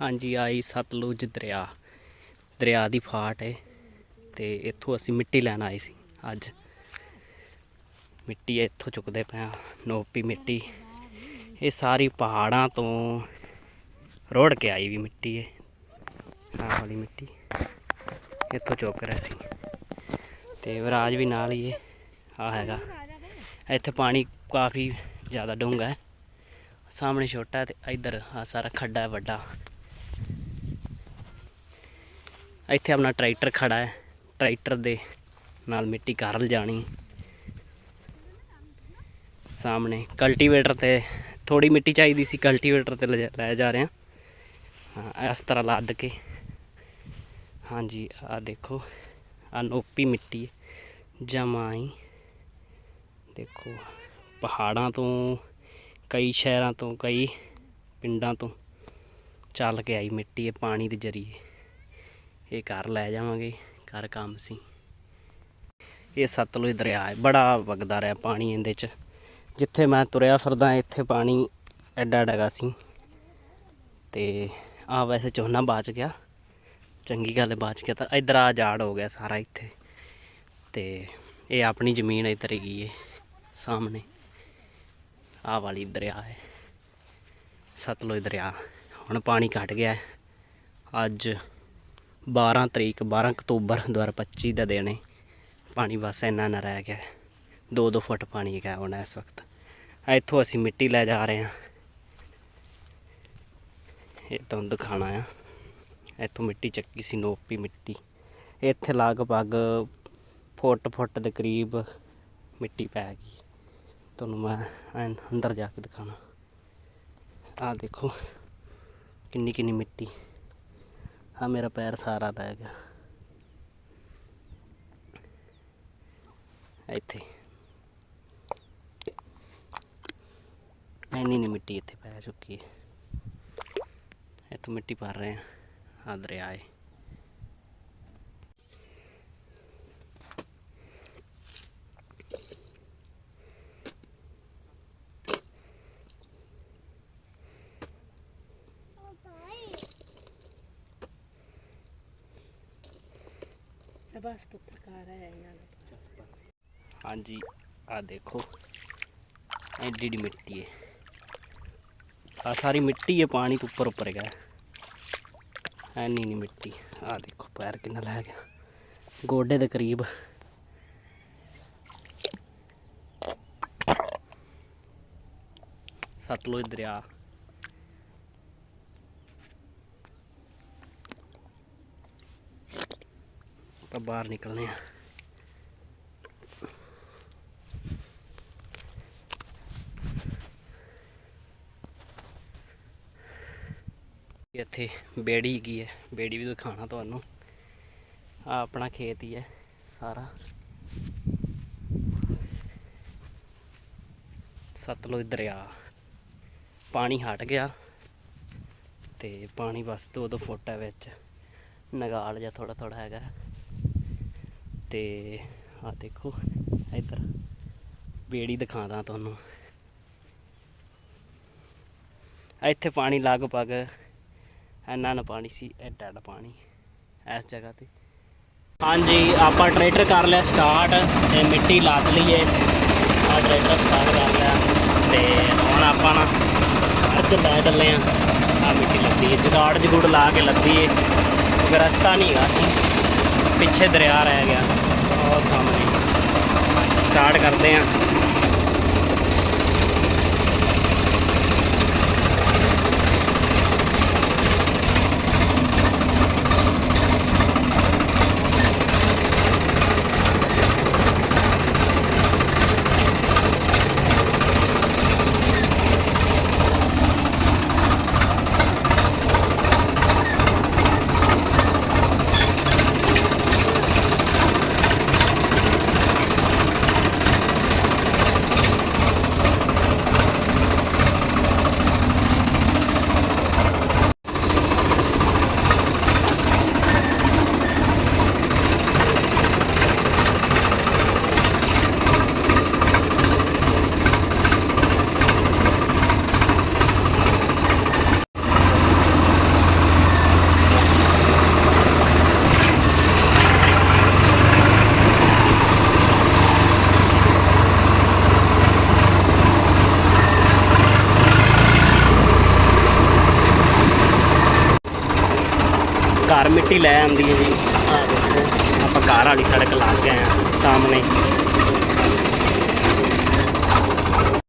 ਹਾਂਜੀ, ਆਈ ਸਤਲੁਜ ਦਰਿਆ। ਦਰਿਆ ਦੀ ਫਾਟ ਹੈ ਤੇ ਇੱਥੋਂ ਅਸੀਂ ਮਿੱਟੀ ਲੈਣ ਆਏ ਸੀ ਅੱਜ। ਮਿੱਟੀ ਇੱਥੋਂ ਚੁੱਕਦੇ ਪਏ ਹਾਂ ਨੋਪੀ ਮਿੱਟੀ। ਇਹ ਸਾਰੀ ਪਹਾੜਾਂ ਤੋਂ ਰੋੜ ਕੇ ਆਈ ਵੀ ਮਿੱਟੀ ਹੈ ਆਹ ਵਾਲੀ ਮਿੱਟੀ ਇੱਥੋਂ ਚੁੱਕ ਰਿਹਾ ਸੀ। ਤੇ ਵਿਰਾਜ ਵੀ ਨਾਲ ਹੀ ਹੈ ਆ ਹੈਗਾ। ਇੱਥੇ ਪਾਣੀ ਕਾਫੀ ਜ਼ਿਆਦਾ ਡੂੰਘਾ ਹੈ ਸਾਹਮਣੇ ਛੋਟਾ ਹੈ ਤੇ ਇੱਧਰ ਆ ਸਾਰਾ ਖੱਡਾ ਵੱਡਾ। ਇੱਥੇ ਆਪਣਾ ਟਰੈਕਟਰ ਖੜਾ ਹੈ, ਟਰੈਕਟਰ ਦੇ ਨਾਲ ਮਿੱਟੀ ਕਰ ਜਾਣੀ ਸਾਹਮਣੇ ਕਲਟੀਵੇਟਰ ਤੇ ਥੋੜੀ ਮਿੱਟੀ ਚਾਹੀਦੀ ਸੀ ਕਲਟੀਵੇਟਰ ਤੇ ਲੈ ਲੈ ਜਾ ਰਹੇ ਹਾਂ। ਇਸ ਤਰ੍ਹਾਂ ਲੱਦ ਕੇ। ਹਾਂਜੀ ਆ ਦੇਖੋ ਅਨੋਪੀ ਨੋਪੀ ਮਿੱਟੀ ਹੈ ਜਮਾਈ ਦੇਖੋ, ਪਹਾੜਾਂ ਤੋਂ, ਕਈ ਸ਼ਹਿਰਾਂ ਤੋਂ, ਕਈ ਪਿੰਡਾਂ ਤੋਂ ਚੱਲ ਕੇ ਆਈ ਮਿੱਟੀ ਇਹ ਪਾਣੀ ਦੇ ਜਰੀਏ। ਇਹ ਘਰ ਲੈ ਜਾਵਾਂਗੇ, ਘਰ ਕੰਮ ਸੀ। ਇਹ ਸਤਲੁਜ ਦਰਿਆ ਹੈ, ਬੜਾ ਵਗਦਾ ਰਿਹਾ ਪਾਣੀ ਇਹਦੇ ਚ। ਜਿੱਥੇ ਮੈਂ ਤੁਰਿਆ ਫਿਰਦਾ, ਇੱਥੇ ਪਾਣੀ ਐਡਾ ਡਗਾ ਸੀ। ਤੇ ਆ ਵੈਸੇ ਝੋਨਾ ਬਾਚ ਗਿਆ। ਚੰਗੀ ਗੱਲ ਬਾਚ ਗਿਆ ਤਾਂ ਇਧਰ ਆ ਜਾੜ ਹੋ ਗਿਆ ਸਾਰਾ ਇੱਥੇ। ਤੇ ਇਹ ਆਪਣੀ ਜ਼ਮੀਨ ਇੱਧਰ ਗਈ ਹੈ, ਸਾਹਮਣੇ। ਆਹ ਵਾਲੀ ਦਰਿਆ ਹੈ, ਸਤਲੁਜ ਦਰਿਆ। ਹੁਣ ਪਾਣੀ ਘਟ ਗਿਆ ਅੱਜ 12 ਤਰੀਕ 12 ਅਕਤੂਬਰ 2025 ਦਾ ਦਿਨ ਹੈ ਪਾਣੀ ਬਸ ਇੰਨਾ ਨਾ ਰਹਿ ਗਿਆ। 2-2 ਫੁੱਟ ਪਾਣੀ ਹੈਗਾ ਹੁਣ ਇਸ ਵਕਤ। ਇੱਥੋਂ ਅਸੀਂ ਮਿੱਟੀ ਲੈ ਜਾ ਰਹੇ ਹਾਂ। ਇਹ ਤੁਹਾਨੂੰ ਦਿਖਾਣਾ ਆ। ਇੱਥੋਂ ਮਿੱਟੀ ਚੱਕੀ ਸੀ, ਨੋਪੀ ਮਿੱਟੀ। ਇੱਥੇ ਲਗਭਗ ਫੁੱਟ ਫੁੱਟ ਦੇ ਕਰੀਬ ਮਿੱਟੀ ਪੈ ਗਈ। ਤੁਹਾਨੂੰ ਮੈਂ ਅੰਦਰ ਜਾ ਕੇ ਦਿਖਾਣਾ ਆਹ ਦੇਖੋ ਕਿੰਨੀ ਕਿੰਨੀ ਮਿੱਟੀ। ਆ ਮੇਰਾ ਪੈਰ ਸਾਰਾ ਲੈ ਗਿਆ ਇੱਥੇ ਇੰਨੀ ਨੀ ਮਿੱਟੀ ਇੱਥੇ ਪੈ ਚੁੱਕੀ ਹੈ ਇੱਥੋਂ ਮਿੱਟੀ ਭਰ ਰਹੇ ਆ ਆ ਦਰਿਆ ਹੈ ਸਭਾਸ ਪੱਤਰਕਾਰ ਹੈ ਇਹਨਾਂ ਦਾ। ਹਾਂਜੀ ਆ ਦੇਖੋ। ਐਡੀ ਡੀ ਮਿੱਟੀ ਹੈ ਆ ਸਾਰੀ ਮਿੱਟੀ ਹੈ ਪਾਣੀ ਤੋਂ ਉੱਪਰ ਉੱਪਰ ਹੈਗਾ। ਐਨੀ ਨਹੀਂ ਮਿੱਟੀ। ਆ ਦੇਖੋ, ਪੈਰ ਕਿੰਨਾ ਲੈ ਗਿਆ। ਗੋਡੇ ਦੇ ਕਰੀਬ। ਸਤਲੁਜ ਦਰਿਆ। ਆਪਾਂ ਬਾਹਰ ਨਿਕਲਨੇ ਆ ਇੱਥੇ ਬੇੜੀ ਹੈਗੀ ਹੈ। ਬੇੜੀ ਵੀ ਦਿਖਾਣਾ ਤੁਹਾਨੂੰ। ਆ ਆਪਣਾ ਖੇਤ ਹੀ ਹੈ ਸਾਰਾ। ਸਤਲੁਜ ਦਰਿਆ। ਪਾਣੀ ਹਟ ਗਿਆ ਤੇ ਪਾਣੀ ਬਸ 2-2 ਫੁੱਟ ਹੈ ਵਿੱਚ। ਨਗਾਲ ਜਾਂ ਥੋੜਾ ਥੋੜਾ ਹੈਗਾ। ਤੇ ਆ ਦੇਖੋ, ਇੱਧਰ ਬੇੜੀ ਦਿਖਾਦਾ ਤੁਹਾਨੂੰ। ਇੱਥੇ ਪਾਣੀ ਲਗਭਗ ਇੰਨਾ ਨਾ ਪਾਣੀ ਸੀ ਐਡਾ ਐਡਾ ਪਾਣੀ ਇਸ ਜਗ੍ਹਾ ਤੇ। ਹਾਂਜੀ, ਆਪਾਂ ਟਰੈਕਟਰ ਕਰ ਲਿਆ ਸਟਾਰਟ ਤੇ ਮਿੱਟੀ ਲਾਦ ਲਈਏ ਏ। ਆ ਟਰੈਕਟਰ ਸਟਾਰਟ ਕਰ ਲਿਆ ਤੇ ਹੁਣ ਆਪਾਂ ਨਾ ਅੱਜ ਲੈ ਚੱਲੇ ਆ। ਆ ਮਿੱਟੀ ਲੱਦੀ ਏ, ਜਗਾੜ ਜਗੂੜ ਲਾ ਕੇ ਲੱਦੀ ਏ। ਰਸਤਾ ਨਹੀਂ ਹੈਗਾ ਸੀ। ਪਿੱਛੇ ਦਰਿਆ ਰਹਿ ਗਿਆ। ਉਹ ਸਾਹਮਣੇ। ਸਟਾਰਟ ਕਰਦੇ ਆ ਘਰ ਮਿੱਟੀ ਲੈ ਆਉਂਦੀ ਹੈ ਜੀ। ਆ ਦੇਖੋ, ਆਪਾਂ ਘਰ ਵਾਲੀ ਸੜਕ ਲੱਗ ਗਏ ਆ ਸਾਹਮਣੇ।